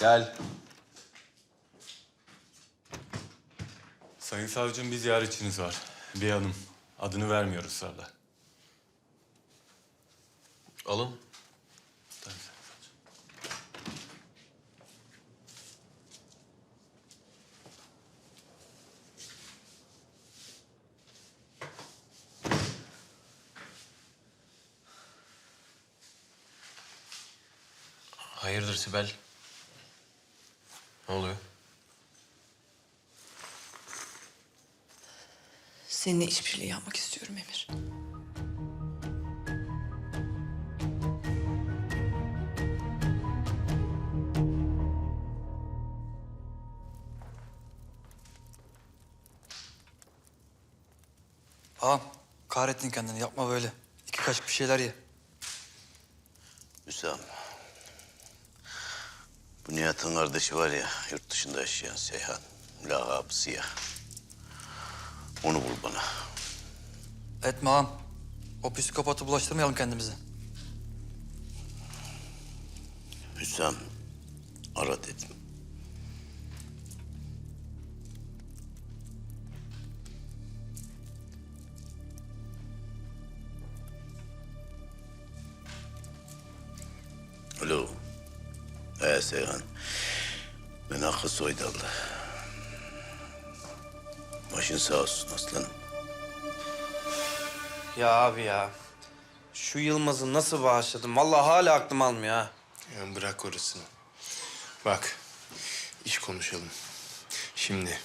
Gel. Sayın savcım bir ziyaretçiniz var. Bir hanım. Adını vermiyoruz ısrarla. Alın. Hayırdır Sibel? Ne oluyor? Seninle işbirliği yapmak istiyorum Emir. Ağam kahrettin kendini yapma böyle. İki kaşık bir şeyler ye. Hüsam. Bu Nihat'ın kardeşi var ya, yurt dışında yaşayan Seyhan. Lakabı Siyah. Onu bul bana. Etme ağam. O psikopatı bulaştırmayalım kendimize. Hüsam, ara dedim. Alo. Ee Seyhan. Ben Hakkı Soydallı. Başın sağ olsun aslanım. Ya abi ya. Şu Yılmaz'ı nasıl bağışladım? Vallahi hala aklım almıyor ha. Ya bırak orasını. Bak, iş konuşalım. Şimdi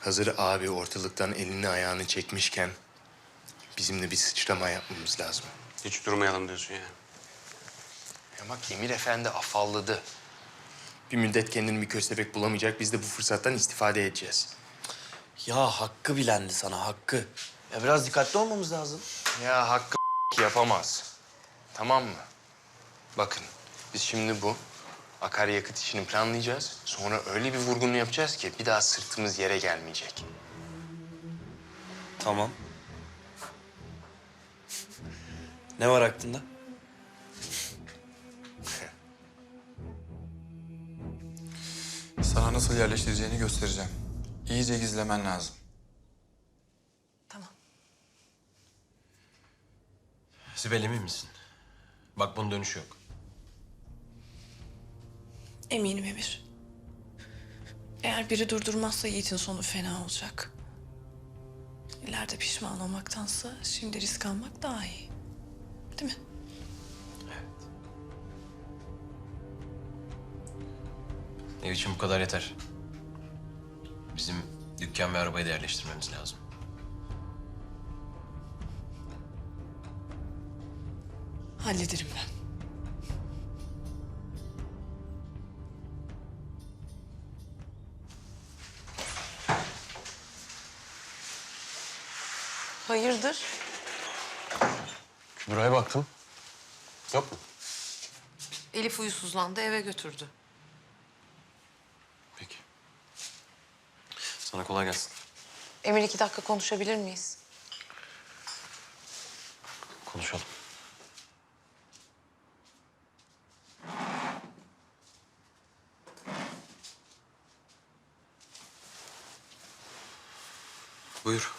hazır abi ortalıktan elini ayağını çekmişken bizim de bir sıçrama yapmamız lazım. Hiç durmayalım diyorsun ya. Ya bak Emir Efendi afalladı. Bir müddet kendini bir köstebek bulamayacak. Biz de bu fırsattan istifade edeceğiz. Ya hakkı bilendi sana hakkı. Ya biraz dikkatli olmamız lazım. Ya hakkı yapamaz. Tamam mı? Bakın, biz şimdi bu akaryakıt işini planlayacağız. Sonra öyle bir vurgun yapacağız ki bir daha sırtımız yere gelmeyecek. Tamam. Ne var aklında? Sana nasıl yerleştireceğini göstereceğim. İyice gizlemen lazım. Tamam. Sibel emin misin? Bak bunun dönüşü yok. Eminim Emir. Eğer biri durdurmazsa Yiğit'in sonu fena olacak. İleride pişman olmaktansa şimdi risk almak daha iyi. Değil mi? Ev için bu kadar yeter. Bizim dükkan ve arabayı da yerleştirmemiz lazım. Hallederim ben. Hayırdır? Kübra'ya baktım. Yok mu? Elif uyusuzlandı, eve götürdü. Sana kolay gelsin. Emir iki dakika konuşabilir miyiz? Konuşalım. Buyur.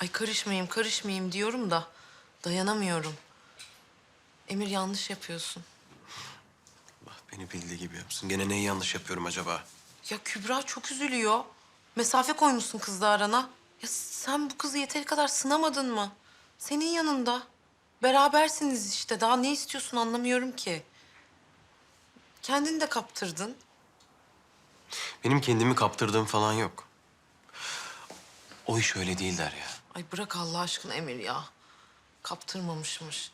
Ay karışmayayım, karışmayayım diyorum da dayanamıyorum. Emir yanlış yapıyorsun. Allah beni bildiği gibi yapsın. Gene neyi yanlış yapıyorum acaba? Ya Kübra çok üzülüyor. Mesafe koymuşsun kızla arana. Ya sen bu kızı yeteri kadar sınamadın mı? Senin yanında. Berabersiniz işte. Daha ne istiyorsun anlamıyorum ki. Kendini de kaptırdın. Benim kendimi kaptırdığım falan yok. O iş öyle değil der ya. Ay bırak Allah aşkına Emir ya. Kaptırmamışmış.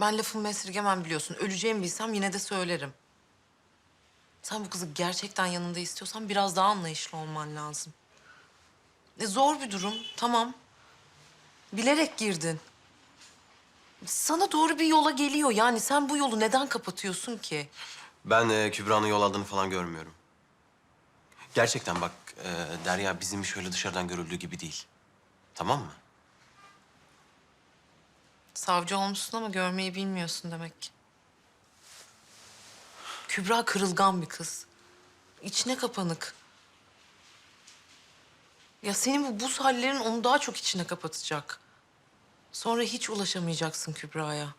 Ben lafımı esirgemem biliyorsun. Öleceğimi bilsem yine de söylerim. Sen bu kızı gerçekten yanında istiyorsan biraz daha anlayışlı olman lazım. E zor bir durum, tamam. Bilerek girdin. Sana doğru bir yola geliyor. Yani sen bu yolu neden kapatıyorsun ki? Ben e, Kübra'nın yol aldığını falan görmüyorum. Gerçekten bak e, Derya bizim şöyle dışarıdan görüldüğü gibi değil. Tamam mı? Savcı olmuşsun ama görmeyi bilmiyorsun demek ki. Kübra kırılgan bir kız. İçine kapanık. Ya senin bu buz hallerin onu daha çok içine kapatacak. Sonra hiç ulaşamayacaksın Kübra'ya.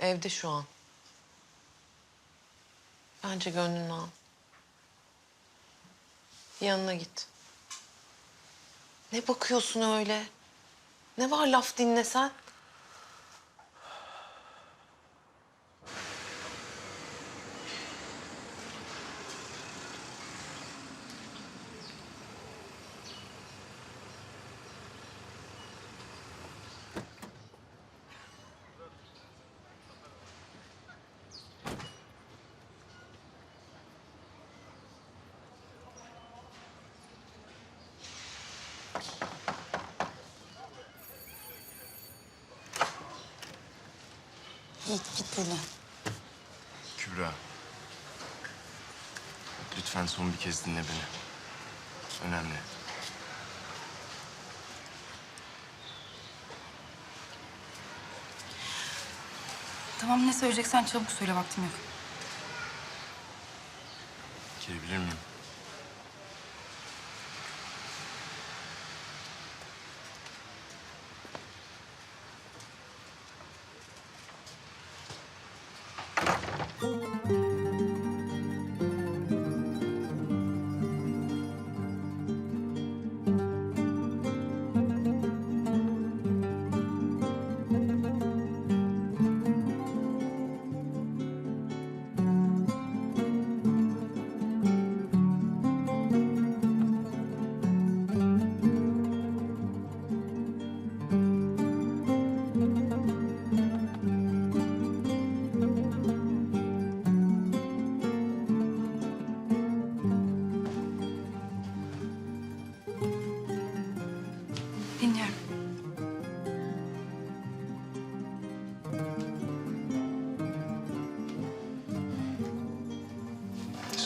Evde şu an. Bence gönlünü al. Yanına git. Ne bakıyorsun öyle? Ne var laf dinlesen? Git, git buradan. Kübra. Lütfen son bir kez dinle beni. Önemli. Tamam ne söyleyeceksen çabuk söyle vaktim yok. Gelebilir miyim?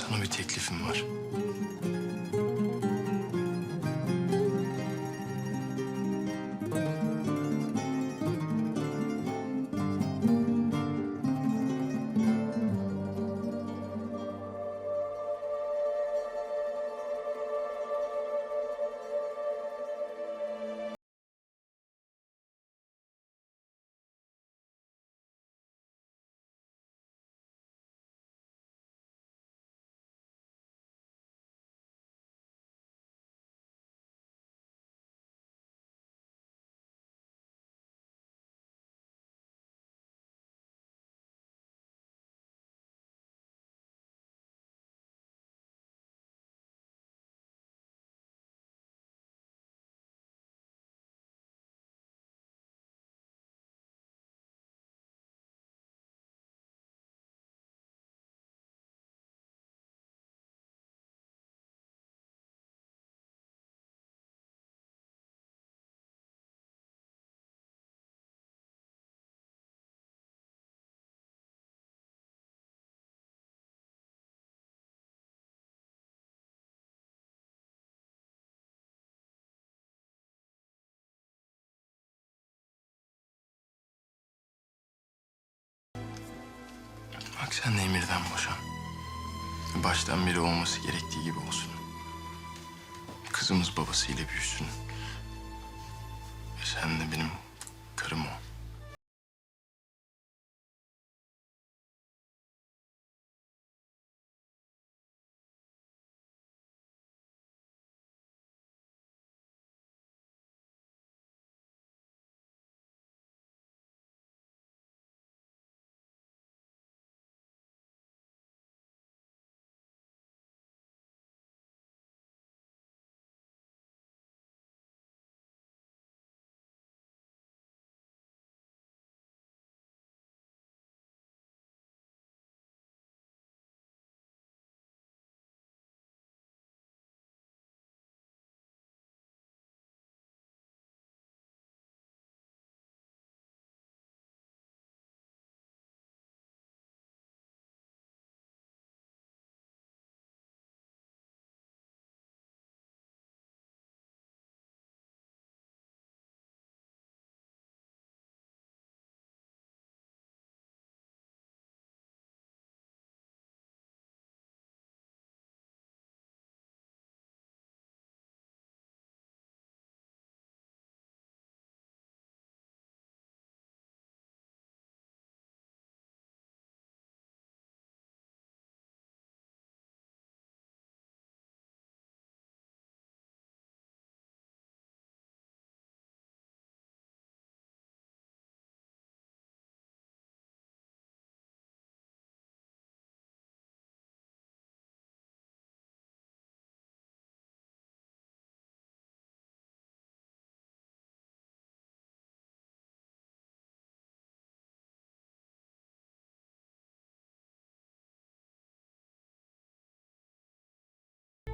Sana bir teklifim var. Bak sen de Emir'den boşan. Baştan beri olması gerektiği gibi olsun. Kızımız babasıyla büyüsün. Ve sen de benim karım ol.